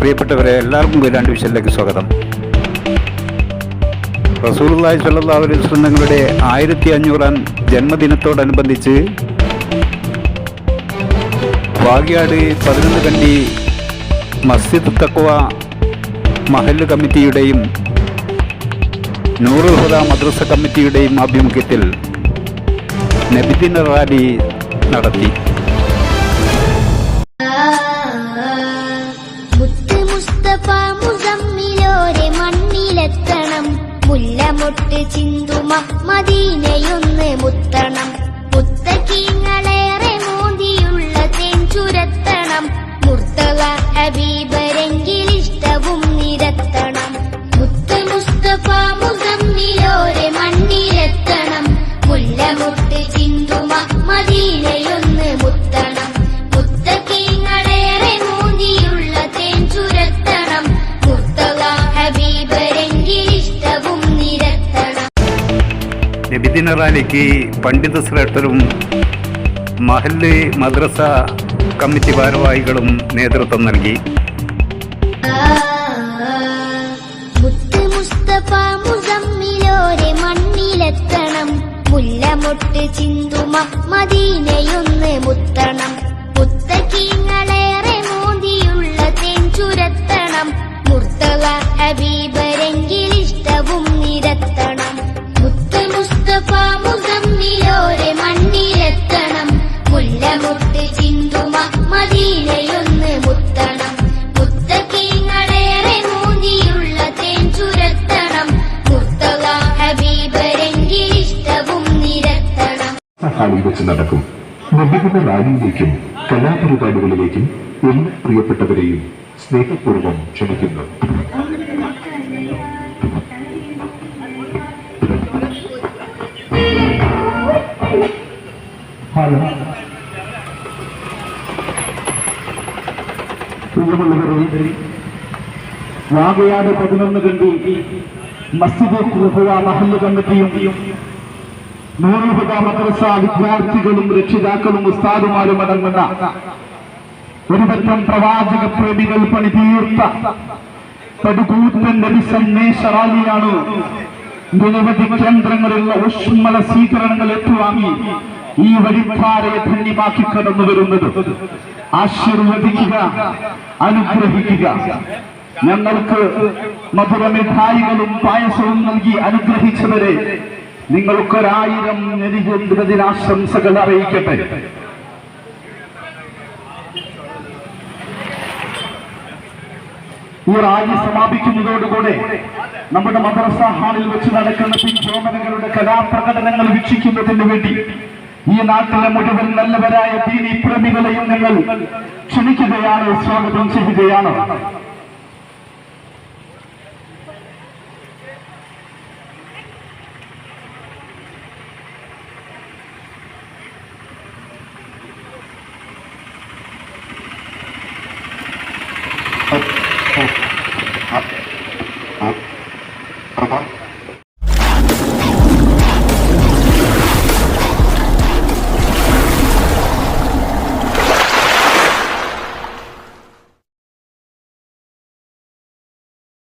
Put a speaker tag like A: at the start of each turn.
A: പ്രിയപ്പെട്ടവരെ എല്ലാവർക്കും വീരാണ്ട് വിഷയത്തിലേക്ക് സ്വാഗതം. റസൂലുള്ളാഹി സ്വല്ലല്ലാഹു അലൈഹി ആയിരത്തി അഞ്ഞൂറാം ജന്മദിനത്തോടനുബന്ധിച്ച് വാഗ്യാട് പതിനൊന്ന് കണ്ടി മസ്ജിദ് തക്വ മഹല്ല് കമ്മിറ്റിയുടെയും നൂറുൽ ഹുദ മദ്രസ കമ്മിറ്റിയുടെയും ആഭിമുഖ്യത്തിൽ നബിദിന റാലി നടത്തി.
B: മുല്ലമൊട്ട് ചിന്തുമ മദീനയൊന്ന് മുത്തണം മുത്തക്കീങ്ങളേറെ
A: നബിദിന റാലിക്ക് പണ്ഡിത ശ്രേഷ്ഠരും മഹല്ല് മദ്രസ കമ്മിറ്റി ഭാരവാഹികളും നേതൃത്വം നൽകി.
B: മുസ്തഫ മുസമ്മിലോരെ മണ്ണിലെത്തണം. മുല്ലമൊട്ട് ചിന്തുമ മദീനയൊന്ന് മുത്തണം. മുത്തക്കീങ്ങളേറെ മോദിയുള്ള തെഞ്ചുരത്തണം ചുരത്തണം. മുർത്തവ ഹബീബരെങ്കിലിഷ്ടവും
C: ഹാളിൽ വെച്ച് നടക്കും. നിർമ്മിക്കുന്ന റാലിയിലേക്കും കലാപരിപാടികളിലേക്കും എല്ലാ പ്രിയപ്പെട്ടവരെയും സ്നേഹപൂർവം ക്ഷണിക്കുന്നു. പ്രിയമുള്ളവരെ വാകയാട് പതിനൊന്ന് കണ്ടി മസ്ജിദ് മഹല്ല് കമ്മിറ്റിയും നൂറുഹുദ മദ്രസ വിദ്യാർത്ഥികളും രക്ഷിതാക്കളും ഉസ്താദുമാരും അടങ്ങുന്ന ഒരുപറ്റം പ്രവാചക പ്രേമികൾ പണിതീർത്ത പടുകൂറ്റൻ നബി സന്ദേശ റാലിയാണ് നിരവധി കേന്ദ്രങ്ങളിലുള്ള ഊഷ്മള സ്വീകരണങ്ങൾ ഏറ്റുവാങ്ങി ഈ വഴിക്കാരെ ധന്യമാക്കി കടന്നു വരുന്നത്. ആശീർവദിക്കുക അനുഗ്രഹിക്കുക. ഞങ്ങൾക്ക് മധുരമിഠായികളും പായസവും നൽകി അനുഗ്രഹിച്ചവരെ നിങ്ങൾക്കൊരായിരം ആശംസകൾ അറിയിക്കട്ടെ. ഈ റാലി സമാപിക്കുന്നതോടുകൂടെ നമ്മുടെ മദ്രസ ഹാളിൽ വെച്ച് നടക്കുന്ന പിൻചോമനകളുടെ കലാപ്രകടനങ്ങൾ വീക്ഷിക്കുന്നതിന് വേണ്ടി ഈ നാട്ടിലെ മുഴുവൻ നല്ലവരായ ദീനി പ്രേമികളെയും നിങ്ങൾ ക്ഷണിക്കുകയാണ് സ്വാഗതം ചെയ്യുകയാണ്. Pardon